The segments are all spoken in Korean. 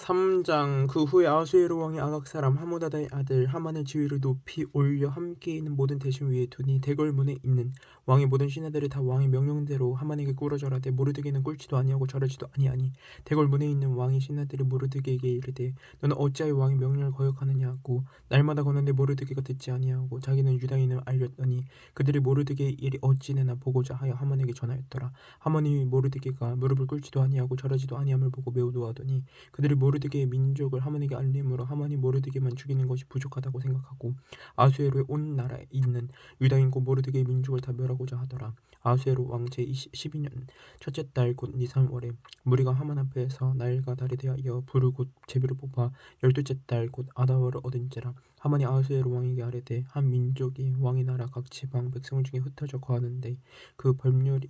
3장 그 후에 아수에로 왕이 아각 사람 하무다다의 아들 하만의 지위를 높이 올려 함께 있는 모든 대신 위에 두니 대궐문에 있는 왕의 모든 신하들이 다 왕의 명령대로 하만에게 꿇어절하되 모르드게는 꿇지도 아니하고 절하지도 아니하니 대궐문에 있는 왕의 신하들이 모르드게에게 이르되 너는 어찌하여 왕의 명령을 거역하느냐 하고 날마다 거는데 모르드게가 듣지 아니하고 자기는 유다인을 알렸더니 그들이 모르드게의 일이 어찌내나 보고자 하여 하만에게 전하였더라. 하만이 모르드게가 무릎을 꿇지도 아니하고 절하지도 아니함을 보고 매우 노하더니 그들이 모르 드게의 민족을 하만에게 알림으로 하만이 모르드게만 죽이는 것이 부족하다고 생각하고 아수에로의 온 나라에 있는 유다인과 모르드게의 민족을 다 멸하고자 하더라. 아수에로 왕제 12년 첫째 달 곧 니산월에 무리가 하만 앞에서 날과 달에 대하여 곧 제비를 뽑아 열둘째 달 곧 아다월을 얻은지라 하만이 아수에로 왕에게 아뢰되 한 민족이 왕의 나라 각 지방 백성 중에 흩어져 거하는데 그 법률이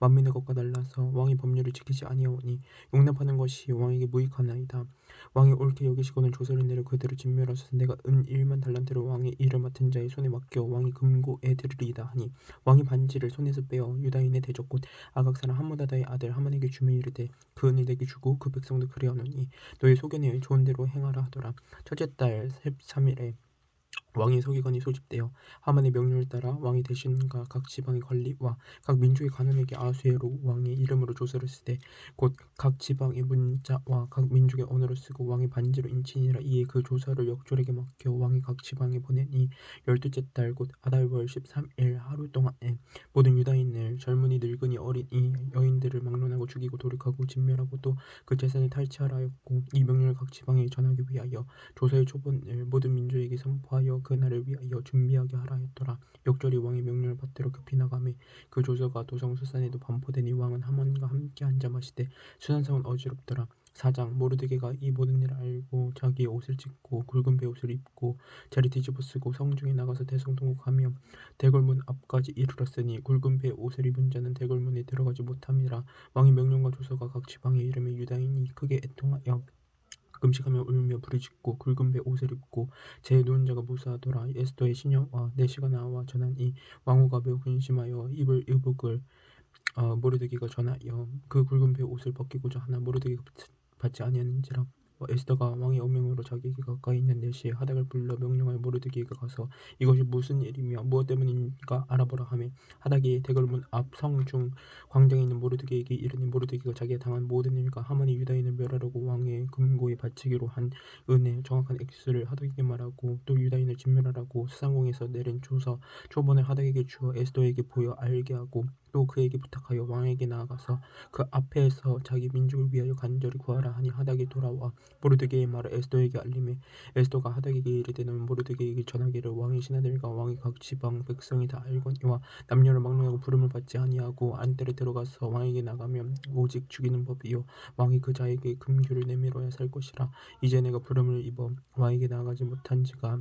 만민의 것과 달라서 왕이 법률을 지키지 아니하오니 용납하는 것이 왕에게 무익하나이다. 왕이 옳게 여기시고는 조서를 내려 그들을 진멸하소서 내가 은 1만 달란트로 왕의 일을 맡은 자의 손에 맡겨 왕이 금고에 들으리이다 하니 왕이 반지를 손에서 빼어 유다인의 대적 곧 아각 사람 함무다다의 아들 하만에게 주매 이르되 그 은을 내게 주고 그 백성도 그리하노니 너의 소견에 좋은 대로 행하라 하더라 첫째 달 13일에 왕의 서기관이 소집되어 하만의 명령을 따라 왕의 대신과 각 지방의 관리와 각 민족의 관원에게 아수에로 왕의 이름으로 조서를 쓰되 곧 각 지방의 문자와 각 민족의 언어로 쓰고 왕의 반지로 인치니라 이에 그 조서를 역졸에게 맡겨 왕이 각 지방에 보내니 열둘째 달 곧 아달월 13일 하루 동안에 모든 유다인을 젊은이 늙은이 어린이 여인들을 막론하고 죽이고 돌이하고 진멸하고 또 그 재산을 탈취하라 하였고 이 명령을 각 지방에 전하기 위하여 조서의 초본을 모든 민족에게 선포하여 그 날을 위하여 준비하게 하라 했더라. 역절이 왕의 명령을 받들어 급히 나가매 그 조서가 도성 수산에도 반포되니 왕은 하만과 함께 앉아 마시되 수산성은 어지럽더라. 사장 모르드게가 이 모든 일을 알고 자기의 옷을 찢고 굵은 베옷을 입고 자리 뒤집어 쓰고 성중에 나가서 대성통곡하며 대궐문 앞까지 이르렀으니 굵은 베옷을 입은 자는 대궐문에 들어가지 못함이라 왕의 명령과 조서가 각 지방의 이름에 유다인이 크게 애통하여 금식하며 울며 부르짖고 굵은 배 옷을 입고 제 누운 자가 무사하더라. 에스더의 시녀와 내시가 나와 전하니 왕후가 매우 근심하여 입을 의복을 어, 모르드기가 전하여 그 굵은 배 옷을 벗기고자 하나 모르드기가 받지 아니하는지라. 어, 에스더가 왕의 어명으로 자기에게 가까이 있는 내시에 하닥을 불러 명령하여 모르드기에게 가서 이것이 무슨 일이며 무엇 때문인가 알아보라 하며 하닥이 대궐문 앞 성 중 광장에 있는 모르드기에게 이르니 모르드기가 자기가 당한 모든 일과 하만이 유다인을 멸하려고 왕의 금고에 바치기로 한 은혜 정확한 액수를 하닥에게 말하고 또 유다인을 진멸하라고 수상공에서 내린 조서 초본을 하닥에게 주어 에스더에게 보여 알게 하고 또 그에게 부탁하여 왕에게 나아가서 그 앞에서 자기 민족을 위하여 간절히 구하라 하니 하닥이 돌아와 모르드게의 말을 에스더에게 알림해 에스더가 하닥에게 이르되 너는 모르드게에게 전하기를 왕의 신하들과 왕의 각 지방 백성이 다 알거니와 남녀를 막론하고 부름을 받지 아니하고 안뜰에 들어가서 왕에게 나가면 오직 죽이는 법이요 왕이 그 자에게 금규를 내밀어야 살 것이라 이제 내가 부름을 입어 왕에게 나가지 못한 지가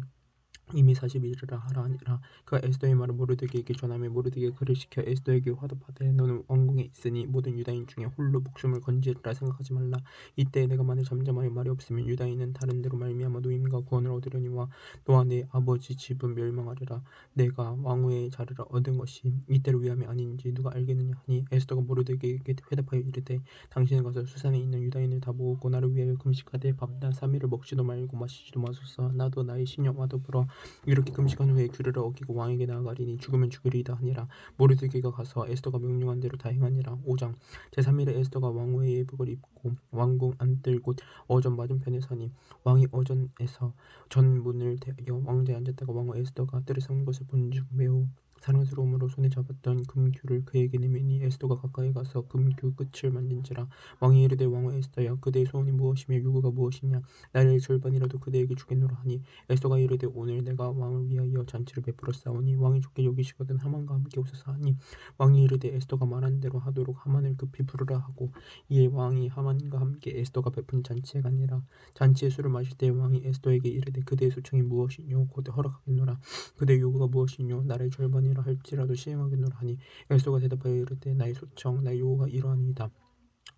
이미 사십일이라 하라 하니라. 그가 에스더의 말을 모르드게에게 전하며 모르드게 그를 시켜 에스더에게 화답하되 너는 왕궁에 있으니 모든 유다인 중에 홀로 목숨을 건지리라 생각하지 말라. 이때 내가 만일 잠잠하여 말이 없으면 유다인은 다른 데로 말미암아 노임과 구원을 얻으려니와 너와 내 아버지 집은 멸망하리라. 내가 왕후의 자리를 얻은 것이 이때를 위함이 아닌지 누가 알겠느냐 하니 에스더가 모르드게에게 회답하여 이르되 당신은 가서 수산에 있는 유다인을 다 모으고 나를 위하여 금식하되 밤낮 삼일을 먹지도 말고 마시지도 마소서. 나도 나의 신령과 더불어 이렇게 금식한 후에 규례를 어기고 왕에게 나아가리니 죽으면 죽으리이다 하니라. 모르드게가 가서 에스더가 명령한 대로 다 행하니라. 5장. 제3일에 에스더가 왕후의 예복을 입고 왕궁 안뜰 곳 어전 맞은편에 서니 왕이 어전에서 전문을 대하여 왕자에 앉았다가 왕후 에스더가 뜰을 섞는 것을 본즉 매우 사랑스러움으로 손에 잡았던 금규를 그에게 내미니 에스더가 가까이 가서 금규 끝을 만진지라 왕이 이르되 왕후 에스더야 그대의 소원이 무엇이며 요구가 무엇이냐? 나를 절반이라도 그대에게 주겠노라 하니 에스더가 이르되 오늘 내가 왕을 위하여 잔치를 베풀었사오니 왕이 좋게 여기시거든 하만과 함께 오소서 하니 왕이 이르되 에스더가 말한 대로 하도록 하만을 급히 부르라 하고 이에 왕이 하만과 함께 에스더가 베푼 잔치에 가니라. 잔치의 술을 마실 때 왕이 에스더에게 이르되 그대의 소청이 무엇이뇨? 곧 허락하겠노라. 그대의 요구가 무엇이뇨? 나를 절반이 라 할지라도 시행하겠노라 하니 에스더가 대답하여 이르되 나의 소청 나의 요구가 이러하니이다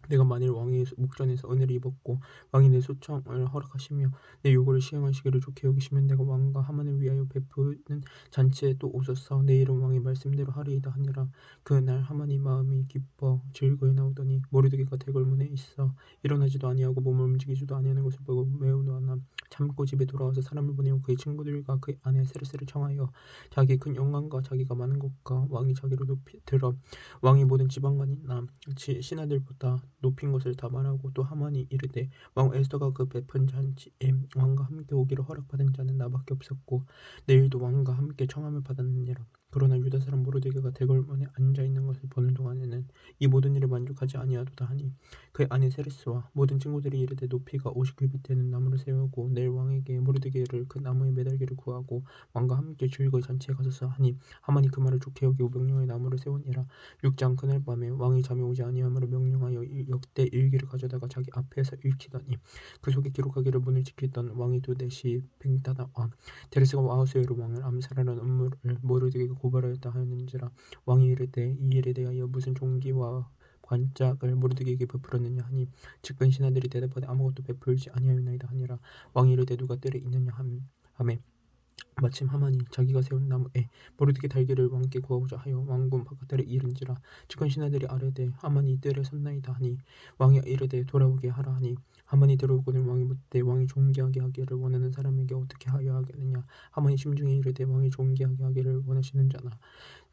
내가 만일 왕의 목전에서 은혜를 입었고 왕이 내 소청을 허락하시며 내 요구를 시행하시기를 좋게 여기시면 내가 왕과 하만을 위하여 베푸는 잔치에 또 오소서. 내 이름 왕의 말씀대로 하리이다 하니라. 그날 하만이 마음이 기뻐 즐거이 나오더니 모르드게가 대궐문에 있어 일어나지도 아니하고 몸을 움직이지도 아니하는 것을 보고 매우 노하나 참고 집에 돌아와서 사람을 보내고 그의 친구들과 그의 아내 세르스를 청하여 자기의 큰 영광과 자기가 많은 것과 왕이 자기를 높이 들어 왕이 모든 지방관이나 신하들보다 높인 것을 다 말하고 또 하만이 이르되 왕 에스더가 그 베푼 잔치에 왕과 함께 오기를 허락받은 자는 나밖에 없었고 내일도 왕과 함께 청함을 받았느니라 그러나 유다 사람 모르드게가 대궐문에 앉아 있는 것을 보는 동안에는 이 모든 일에 만족하지 아니하도다 하니 그의 아내 세레스와 모든 친구들이 이르되 높이가 오십 규빗 되는 나무를 세우고 내일 왕에게 모르드게를 그 나무에 매달기를 구하고 왕과 함께 즐거이 잔치에 가서서 하니 하만이 그 말을 좋게 여기고 명령의 나무를 세우니라. 육장 그날 밤에 왕이 잠이 오지 아니하므로 명령하여 역대 일기를 가져다가 자기 앞에서 읽히더니 그 속에 기록하기를 문을 지키던 왕이 두대시 뱅다다와 데레스가 아하수에로 왕을 암살하는 음모를 모르드게가 고발하였다 하였는지라 왕이 이르되 이 일에 대하여 무슨 종기와 관짝을 모르드게에게 베풀었느냐 하니 측근 신하들이 대답하되 아무것도 베풀지 아니하였나이다 하니라. 왕이 이르되 누가 뜰에 있느냐 하매 마침 하만이 자기가 세운 나무에 모르드게 달기를 왕께 구하고자 하여 왕궁 바깥들에 이른지라 측근 신하들이 아뢰되 하만이 뜰에 섰나이다 하니 왕이 이르되 돌아오게 하라 하니 하만이 들어오거늘 왕이 묻되 왕이 존귀하게 하기를 원하는 사람에게 어떻게 하여 하겠느냐? 하만이 심중에 이르되 왕이 존귀하게 하기를 원하시는 자나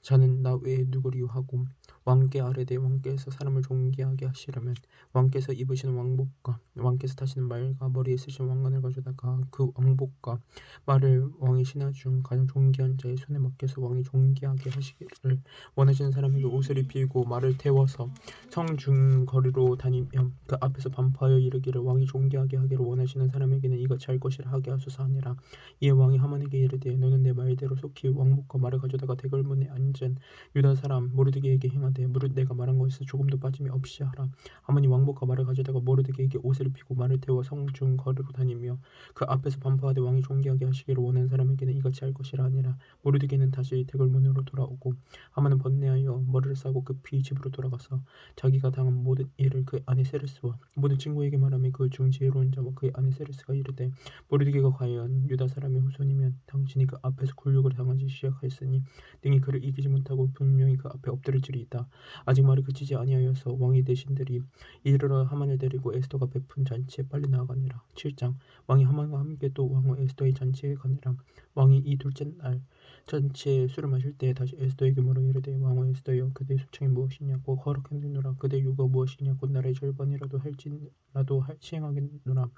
자는 나 외에 누구리요 하고 왕께 아뢰되 왕께서 사람을 존귀하게 하시려면 왕께서 입으시는 왕복과 왕께서 타시는 말과 머리에 쓰신 왕관을 가져다가 그 왕복과 말을 왕의 신하 중 가장 존귀한 자의 손에 맡겨서 왕이 존귀하게 하시기를 원하시는 사람에게 옷을 입히고 말을 태워서 성중 거리로 다니며 그 앞에서 반포하여 이르기를 왕이 존귀하게 하기를 원하시는 사람에게는 이같이 할 것이라 하게 하소서 하니라. 이에 왕이 하만에게 이르되 너는 내 말대로 속히 왕복과 말을 가져다가 대궐문에 앉은 유다 사람 모르드게에게 행하되 무릇 내가 말한 것에서 조금도 빠짐이 없이 하라. 하모니 왕복과 말을 가져다가 모르드게에게 옷을 입히고 말을 태워 성중 거리로 다니며 그 앞에서 반포하되 왕이 존귀하게 하시기를 원하는 사람에게는 이같이 할 것이라 하니라. 모르드게는 다시 대궐문으로 돌아오고 하마는 번뇌하여 머리를 싸고 급히 집으로 돌아가서 자기가 당한 모든 일을 그의 아내 세레스와 모든 친구에게 말하며 그 중 지혜로운 자와 그의 아내 세레스가 이르되 모르드게가 과연 유다 사람의 후손이면 당신이 그 앞에서 굴욕을 당하지 시작하였으니 능히 그를 이기지 못하고 분명히 그 앞에 엎드릴지이다 아직 말이 그치지 아니하여서 왕의 대신들이 이르러 하만을 데리고 에스더가 베푼 잔치에 빨리 나아가니라. 7장 왕이 하만과 함께 또 왕후 에스더의 잔치에 가니라. 왕이 이 둘째 날 잔치에 술을 마실 때 다시 에스더에게 물어 이르되 왕후 에스더여 그대의 소청이 무엇이냐고 허락해주노라 그대의 유가 무엇이냐고 나라의 절반이라도 할지라도 시행하겠노라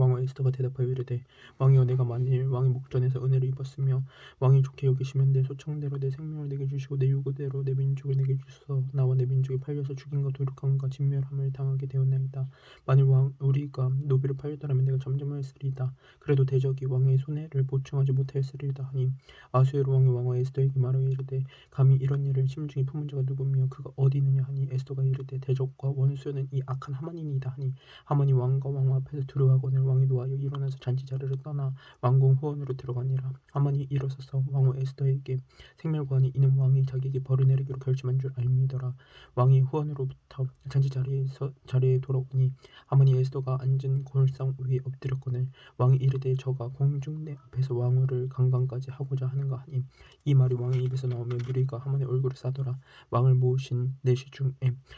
왕후 에스더가 대답하여 이르되 왕이여 내가 만일 왕의 목전에서 은혜를 입었으며 왕이 좋게 여기시면 내 소청대로 내 생명을 내게 주시고 내 유고대로 내 민족을 내게 주소서 나와 내 민족이 팔려서 죽임과 도륙함과 진멸함을 당하게 되었나이다. 만일 왕 우리가 노비를 팔렸더라면 내가 잠잠하였으리이다. 그래도 대적이 왕의 손해를 보충하지 못하였으리이다 하니 아수에로 왕이 왕후 에스더에게 말하여 이르되 감히 이런 일을 심중히 품은 자가 누구며 그가 어디 있느냐 하니 에스더가 이르되 대적과 원수는 이 악한 하만이니이다 하니 하만이 왕과 왕후 앞에서 두려워하거늘 왕이 노하여 일어나서 잔치 자리를 떠나 왕궁 후원으로 들어가니라. 하만이 일어서서 왕후 에스더에게 생멸관이 이는 왕이 자기에게 벌을 내리기로 결심한 줄 알미더라. 왕이 후원으로부터 잔치 자리에서 자리에 돌아오니 하만이 에스더가 앉은 골상 위에 엎드렸거늘 왕이 이르되 저가 공중내 앞에서 왕후를 강간까지 하고자 하는가 하니 이 말이 왕의 입에서 나오며 무리가 하만의 얼굴을 싸더라. 왕을 모으신 내시 중에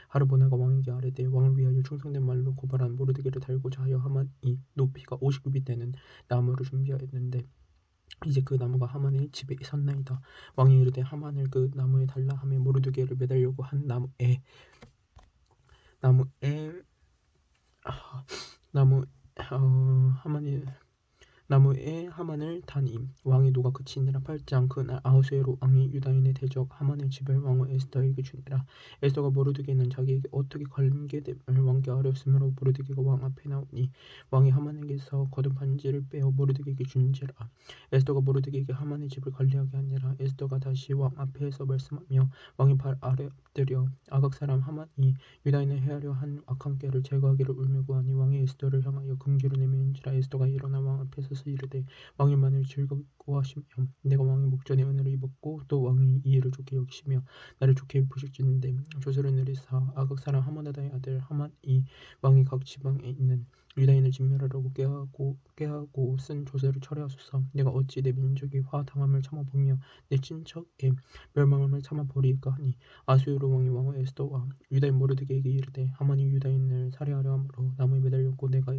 하르보나가 왕에게 아뢰되 왕을 위하여 충성된 말로 고발한 모르드게를 달고자 하여 하만이 높이가 50급이 되는 나무를 준비하였는데 이제 그 나무가 하만의 집에 섰나이다. 왕이 이르되 하만을 그 나무에 달라 하며 모르드게를 매달려고 한 나무에 나무에 아, 나무 어, 하만이 나무에 하만을 다니 왕의 노가 그치니라 팔장 그날 아우스에로 왕이 유다인의 대적 하만의 집을 왕후 에스더에게 주니라. 에스더가 모르드게는 자기에게 어떻게 관계됨을 왕께 아뢰었으므로 모르드게가 왕 앞에 나오니 왕이 하만에게서 거둔 반지를 빼어 모르드게에게 준지라. 에스더가 모르드게에게 하만의 집을 관리하게 하니라. 에스더가 다시 왕 앞에서 말씀하며 왕의 발 아래 엎드려 아각 사람 하만이 유다인을 해하려 한 악한 꾀를 제거하기를 울며 구하니 왕이 에스더를 향하여 금기로 내밀는지라. 에스더가 일어나 왕 앞에서 하소서 이르되 왕이 만일 즐거워하시며 내가 왕의 목전에 은혜를 입었고 또 왕이 이 일을 좋게 여기시며 나를 좋게 보실지는데 조서를 내리사 아각 사람 하모다다의 아들 하만이 왕이 각 지방에 있는 유다인을 진멸하려고 꾀하고 꾀하고 쓴 조서를 철회하소서. 내가 어찌 내 민족이 화 당함을 참아보며 내 친척의 멸망함을 참아보리까 하니 아수르 왕이 왕후 에스더와 유다인 모르드게에게 이르되 하만이 유다인을 살해하려 함으로 나무에 내가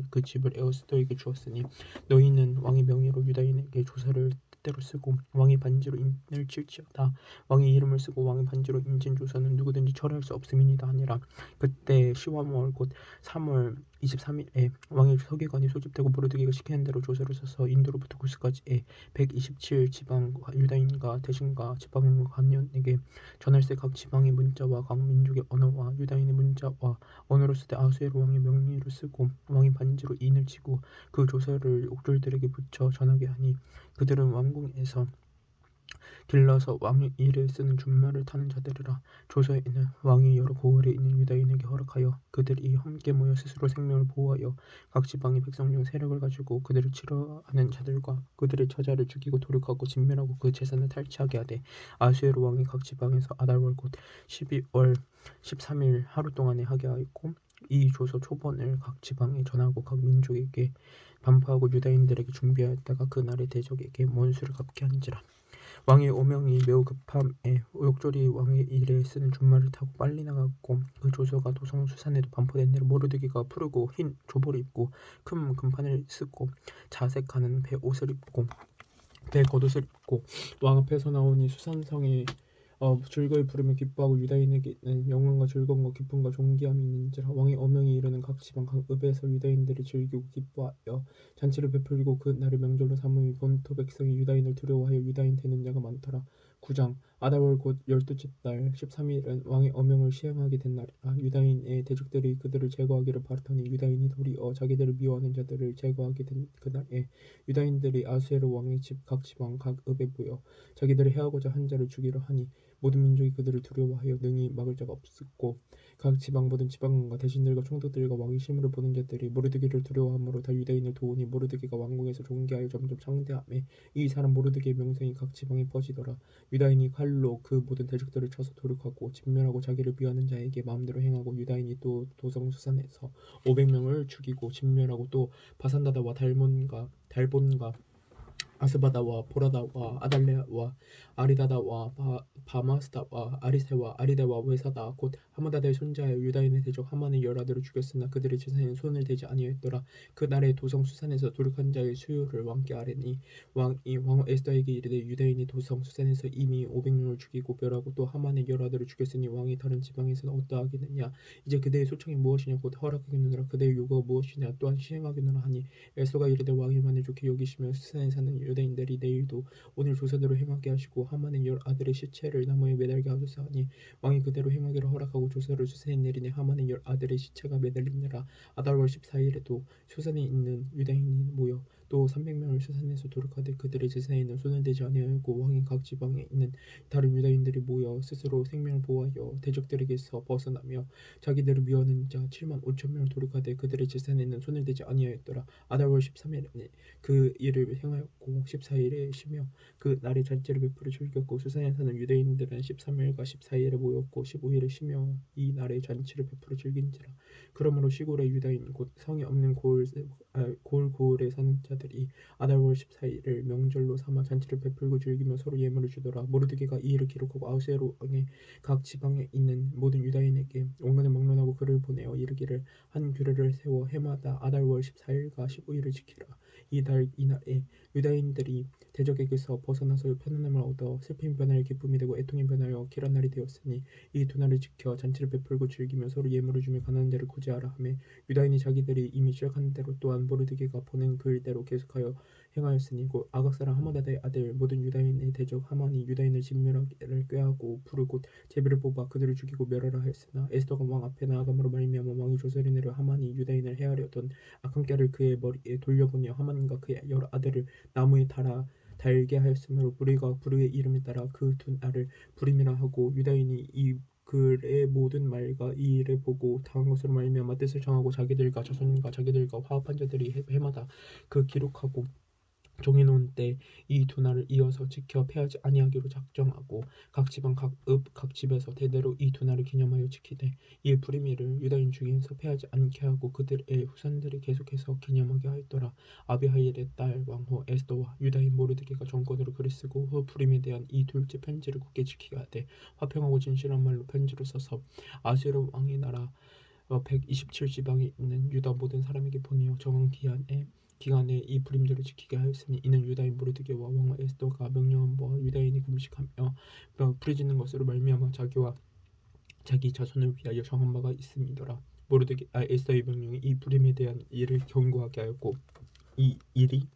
그 집을 에스더에게 주었으니 너희는 왕의 명의로 유다인에게 조서를 뜻대로 쓰고 왕의 반지로 인을 칠지어다. 왕의 이름을 쓰고 왕의 반지로 인진 조서는 누구든지 철회할 수 없음이니이다 하니라. 그때 시와 월 곧 3월 23일에 왕의 서기관이 소집되고 모르드게가 시키는 대로 조서를 써서 인도로부터 구스까지의 127 지방과 유다인과 대신과 지방 관원에게 전할세 각 지방의 문자와 각 민족의 언어와 유다인의 문자와 언어로 쓰되 아수에로 왕의 명의로 쓰고 왕의 반지로 인을 치고 그 조서를 옥졸들에게 붙여 전하게 하니 그들은 왕궁에서 길러서 왕의 일에 쓰는 준말을 타는 자들이라 조서에는 왕이 여러 고을에 있는 유다인에게 허락하여 그들이 함께 모여 스스로 생명을 보호하여 각 지방의 백성 중 세력을 가지고 그들을 치러하는 자들과 그들의 처자를 죽이고 도륙하고 진멸하고 그 재산을 탈취하게 하되 아수에로 왕이 각 지방에서 아달월 곧 12월 13일 하루 동안에 하게 하였고 이 조서 초본을 각 지방에 전하고 각 민족에게 반포하고 유다인들에게 준비하였다가 그날의 대적에게 원수를 갚게 한지라 왕의 오명이 매우 급함에 욕조리 왕의 일에 쓰는 준말을 타고 빨리 나갔고 그 조서가 도성 수산에도 반포된 대로 모르드기가 푸르고 흰 조보를 입고 큰 금판을 쓰고 자색하는 배 옷을 입고 배 겉옷을 입고 왕 앞에서 나오니 수산성에 어, 즐거이 부르며 기뻐하고 유다인에게는 영광과 즐거움과 기쁨과 존귀함이 있는지라 왕의 어명이 이르는 각 지방 각 읍에서 유다인들이 즐기고 기뻐하여 잔치를 베풀고 그 날을 명절로 삼으니 본토 백성이 유다인을 두려워하여 유다인 되는 자가 많더라. 9장 아달월 곧 열두째 달 13일은 왕의 어명을 시행하게 된 날이라 유다인의 대적들이 그들을 제거하기를 바라더니 유다인이 도리어 자기들을 미워하는 자들을 제거하게 된 그날에 유다인들이 아수에르 왕의 집 각 지방 각 읍에 모여 자기들을 해하고자 한 자를 죽이려 하니 모든 민족이 그들을 두려워하여 능히 막을 자가 없었고 각 지방 모든 지방과 대신들과 총독들과 왕의 심으로 보는 자들이 모르드기를 두려워함으로 다 유다인을 도우니 모르드기가 왕궁에서 존귀하여 점점 창대함에 이 사람 모르드기의 명성이 각 지방에 퍼지더라. 유다인이 칼로 그 모든 대적들을 쳐서 도륙하고 진멸하고 자기를 비하는 자에게 마음대로 행하고 유다인이 또 도성 수산에서 500명을 죽이고 진멸하고 또 바산다다와 달몬과 달본과 아스바다와 보라다와 아달레와 아리다다와 바, 바마스다와 아리세와 아리다와 외사다. 곧 하마다의 손자여 유다인의 대적 하만의 열아들을 죽였으나 그들의 재산에 손을 대지 아니하였더라. 그 날에 도성 수산에서 도륙한 자의 수요를 왕께 아뢰니 왕이 왕 에스더에게 이르되 유다인이 도성 수산에서 이미 오백 명을 죽이고 멸하고 또 하만의 열아들을 죽였으니 왕이 다른 지방에서는 어떠하겠느냐? 이제 그대의 소청이 무엇이냐? 곧 허락하겠느니라. 그대의 요구가 무엇이냐? 또한 시행하겠느냐 하니 에스더가 이르되 왕이 만일 좋게 여기시며 수산에 사는 유대인들이 내일도 오늘 조사대로 행하게 하시고 하만의 열 아들의 시체를 나무에 매달게 하소서 하니 왕이 그대로 행하기를 허락하고 조서를 수산에 내리니 하만의 열 아들의 시체가 매달리니라 아달월 14일에도 수산에 있는 유대인이 모여 또 300명을 수산에서 도륙하되 그들의 재산에는 손을 대지 아니하였고 왕이 각 지방에 있는 다른 유다인들이 모여 스스로 생명을 보호하여 대적들에게서 벗어나며 자기들을 미워하는 자 7만 5천 명을 도륙하되 그들의 재산에는 손을 대지 아니하였더라. 아달월 13일에 그 일을 행하였고 14일에 쉬며 그 날에 잔치를 베풀어 즐겼고 수산에 사는 유대인들은 13일과 14일에 모였고 15일에 쉬며 이 날에 잔치를 베풀어 즐긴지라. 그러므로 시골의 유다인 곧 성이 없는 고을 아, 고을 고을에 사는 자 자들이 아달월 14일을 명절로 삼아 잔치를 베풀고 즐기며 서로 예물을 주더라. 모르드게가 이 일을 기록하고 아우세로 왕의 각 지방에 있는 모든 유다인에게 온갖을 막론하고 글을 보내어 이르기를 한 규례를 세워 해마다 아달월 14일과 15일을 지키라. 이달 이날에 유다인들이 대적에게서 벗어나서 편안함을 얻어 슬픔이 변하여 기쁨이 되고 애통이 변하여 길한 날이 되었으니 이 두 날을 지켜 잔치를 베풀고 즐기며 서로 예물을 주며 가난한 자를 구제하라 하며 유다인이 자기들이 이미 시작한 대로 또한 모르드게가 보낸 글대로 계속하여 행하였으니 곧 아각 사람 하모다의 아들 모든 유다인의 대적 하만이 유다인을 진멸하기를 꾀하고 부르 곧 제비를 뽑아 그들을 죽이고 멸하라 하였으나 에스더가 왕 앞에 나아감으로 말미암아 왕이 조서를 내려 하만이 유다인을 해하려던 악한 깨를 그의 머리에 돌려보니 하만과 그의 여러 아들을 나무에 달아 달게 하였으므로 부리가 부르의 이름에 따라 그 두 날을 부림이라 하고 유다인이 이 글의 모든 말과 이 일을 보고 당한 것으로 말미암아 뜻을 정하고 자기들과 자손과 자기들과 화합한 자들이 해마다 그 기록하고 정해놓은 때이 두 날을 이어서 지켜 패하지 아니하기로 작정하고 각 지방 각읍 각 집에서 대대로 이 두 날을 기념하여 지키되 이 불임일을 유다인 중에서 패하지 않게 하고 그들의 후손들이 계속해서 기념하게 하였더라. 아비하일의 딸 왕후 에스더와 유다인 모르드게가 정권으로 글을 쓰고 후 불임에 대한 이 둘째 편지를 굳게 지키게 하되 화평하고 진실한 말로 편지를 써서 아수르 왕의 나라 127 지방에 있는 유다 모든 사람에게 보내어 정한 기한에 기간에 이 불임들을 지키게 하였으니 이는 유다인 모르드게와 왕후 에스더가 명령한 바와 유다인이 금식하며 부르짖는 것으로 말미암아 자기와 자기 자손을 위하여 정한 바가 있음이더라. 모르드게 아 에스더의 명령이 이 불임에 대한 일을 경고하게 하였고 이 일이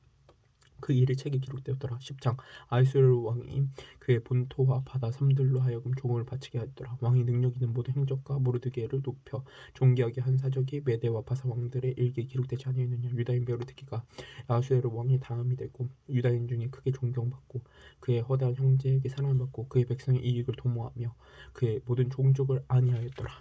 그 일의 책에 기록되었더라. 10장. 아이스르 왕이 그의 본토와 바다 섬들로 하여금 종을 바치게 하였더라. 왕이 능력 있는 모든 행적과 모르드게를 높여 존귀하게 한 사적이 메대와 바사 왕들의 일기에 기록되지 아니하느냐. 유다인 모르드게가 아수에르 왕의 다음이 되고 유다인 중에 크게 존경받고 그의 허다한 형제에게 사랑을 받고 그의 백성의 이익을 도모하며 그의 모든 종족을 안위하였더라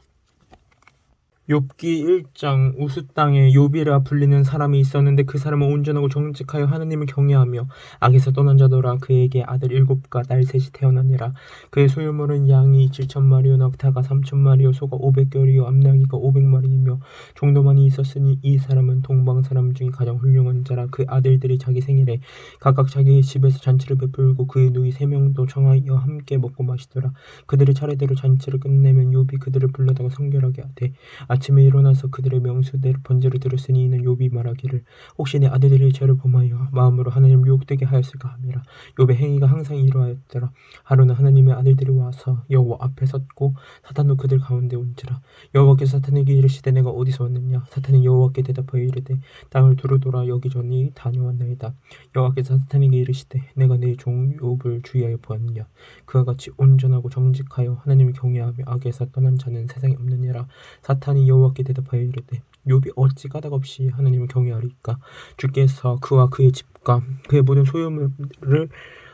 욥기 1장 우스 땅에 욥이라 불리는 사람이 있었는데 그 사람은 온전하고 정직하여 하느님을 경외하며 악에서 떠난 자더라. 그에게 아들 일곱과 딸 셋이 태어나니라. 그의 소유물은 양이 7천 마리요 낙타가 3천 마리요 소가 500결이요 암나귀가 500마리이며 종도만이 있었으니 이 사람은 동방 사람 중에 가장 훌륭한 자라. 그 아들들이 자기 생일에 각각 자기 집에서 잔치를 베풀고 그의 누이 세 명도 청하여 함께 먹고 마시더라. 그들의 차례대로 잔치를 끝내면 욥이 그들을 불러다가 성결하게 하되 아침에 일어나서 그들의 명수대로 번제를 들었으니 이는 욥이 말하기를 혹시 내 아들들이 죄를 범하여 마음으로 하나님을 유혹되게 하였을까 하니라. 욥의 행위가 항상 이러하였더라. 하루는 하나님의 아들들이 와서 여호와 앞에 섰고 사탄도 그들 가운데 온지라. 여호와께서 사탄에게 이르시되 내가 어디서 왔느냐? 사탄이 여호와께 대답하여 이르되 땅을 두루 돌아 여기저기 다녀왔나이다. 여호와께서 사탄에게 이르시되 내가 내 종 욥을 주의하여 보았느냐? 그와 같이 온전하고 정직하여 하나님을 경외하며 악에서 떠난 자는 세상에 없느니라. 사탄이 여호와께 대답하여 이르되 욥이 어찌 까닭없이 하나님을 경외하리까? 주께서 그와 그의 집과 그의 모든 소유물을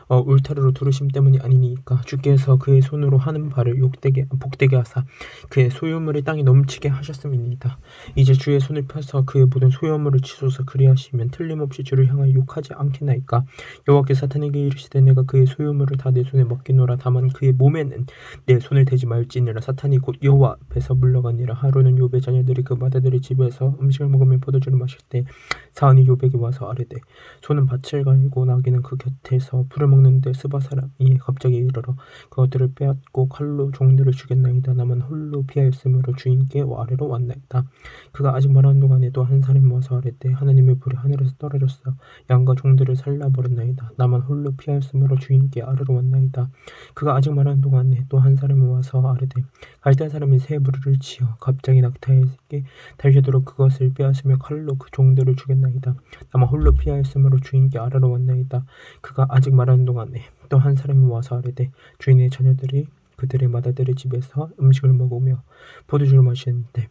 어, 울타리로 두르심 때문이 아니니까 주께서 그의 손으로 하는 바를 욕되게 복되게 하사 그의 소유물이 땅에 넘치게 하셨음이니이다. 이제 주의 손을 펴서 그의 모든 소유물을 치소서 그리하시면 틀림없이 주를 향하여 욕하지 않겠나이까. 여호와께 사탄에게 이르시되 내가 그의 소유물을 다 내 손에 먹기노라. 다만 그의 몸에는 내 손을 대지 말지니라. 사탄이 곧 여호와 앞에서 물러가니라. 하루는 욥의 자녀들이 그 마다들의 집에서 음식을 먹으며 포도주를 마실 때 사은이 욥에게 와서 아뢰되 소는 밭을 갈고 나귀는 그 곁에서 풀을 먹 는데 스바 사람이 갑자기 이르러 그것들을 빼앗고 칼로 종들을 죽였나이다. 나만 홀로 피하였으므로 주인께 아래로 왔나이다. 그가 아직 말하는 동안에 또한 사람이 와서 아뢰되 하나님의 불이 하늘에서 떨어졌어 양과 종들을 살라버렸나이다. 나만 홀로 피하였으므로 주인께 아래로 왔나이다. 그가 아직 말하는 동안에 또 한 사람이 와서 아뢰되 갈대 사람이 새 무리를 치어 갑자기 낙타에게 달려들어 그것을 빼앗으며 칼로 그 종들을 죽였나이다. 나만 홀로 피하였으므로 주인께 아래로 왔나이다. 그가 아직 말하는 동안에 또 한 사람이 와서 아뢰되 주인의 자녀들이 그들의 마다들의 집에서 음식을 먹으며 포도주를 마시는데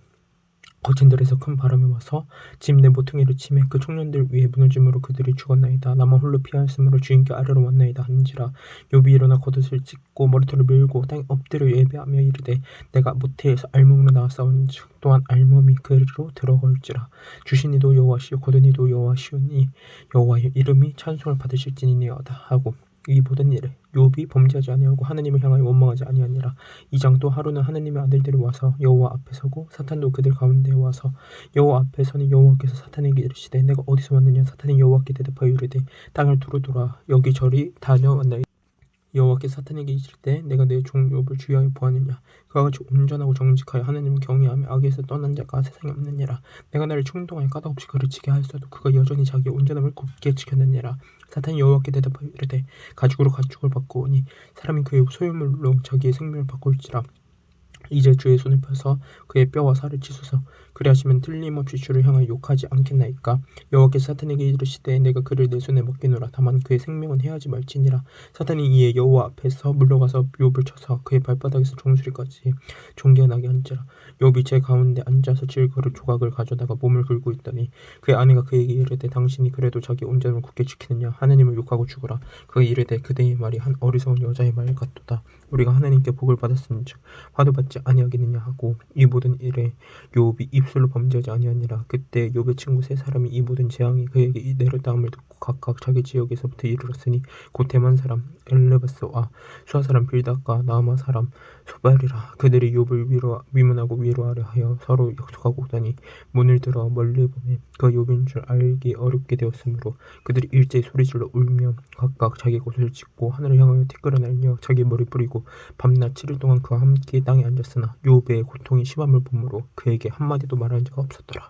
거친 들에서 큰 바람이 와서 집 내 모퉁이를 치매 그 청년들 위에 무너짐으로 그들이 죽었나이다. 나만 홀로 피하였으므로 주인께 아래로 왔나이다 한지라 욥이 일어나 겉옷을 찢고 머리털을 밀고 땅에 엎드려 예배하며 이르되 내가 모태에서 알몸으로 나왔사온즉 또한 알몸이 그리로 들어갈지라 주신 이도 여호와시요 거둔 이도 여호와시오니 여호와의 이름이 찬송을 받으실지니하다 하고 이 모든 일에 욥이 범죄하지 아니하고 하나님을 향하여 원망하지 아니하니라. 이장 또 하루는 하나님의 아들들이 와서 여호와 앞에 서고 사탄도 그들 가운데 와서 여호와 앞에 서는 여호와께서 사탄에게 이르시되 내가 어디서 왔느냐? 사탄이 여호와께 대답하여 이르되 땅을 두루 돌아 여기 저리 다녀왔나이다 여호와께서 사탄에게 이르실 때 내가 내종 욥을 주의하여 보았느냐? 그와 같이 온전하고 정직하여 하나님을 경외하며 악에서 떠난 자가 세상에 없느니라. 내가 나를 충동하여 까닭없이 그르치게 하였어도 그가 여전히 자기의 온전함을 굳게 지켰느니라. 사탄이 여호와께 대답하여 이르되 가죽으로 가축을 바꾸오니 사람이 그의 소유물로 자기의 생명을 바꿀지라. 이제 주의 손을 펴서 그의 뼈와 살을 치소서 그리하시면 틀림없이 주를 향하여 욕하지 않겠나이까? 여호와께서 사탄에게 이르시되 내가 그를 내 손에 먹기노라. 다만 그의 생명은 해하지 말지니라. 사탄이 이에 여호와 앞에서 물러가서 욥을 쳐서 그의 발바닥에서 종소리까지 종기가 나게 한지라. 욥이 제 가운데 앉아서 질거를 조각을 가져다가 몸을 긁고 있더니 그의 아내가 그에게 이르되 당신이 그래도 자기 온전을 굳게 지키느냐? 하나님을 욕하고 죽으라. 그가 이르되 그대의 말이 한 어리석은 여자의 말 같도다. 우리가 하나님께 복을 받았은즉 화도 받지 아니하겠느냐? 하고 이 모든 일에 욥이 입 입술로 범죄하지 아니하니라. 그때 욥의 친구 세 사람이 이 모든 재앙이 그에게 이 내렸다함을 듣고 각각 자기 지역에서부터 이르렀으니 곧 대만 사람 엘르바스와 수아 사람 빌닷과 나아마 사람 소발이라. 그들이 욥을 위로 위문하고 위로하려 하여 서로 약속하고 오다니 문을 들어 멀리 보매 그 욥인 줄 알기 어렵게 되었으므로 그들이 일제히 소리질러 울며 각각 자기 곳을 찢고 하늘을 향하여 티끌을 날려 자기 머리 뿌리고 밤낮 칠일 동안 그와 함께 땅에 앉았으나 욥의 고통이 심함을 보므로 그에게 한마디도 말하는 자가 없었더라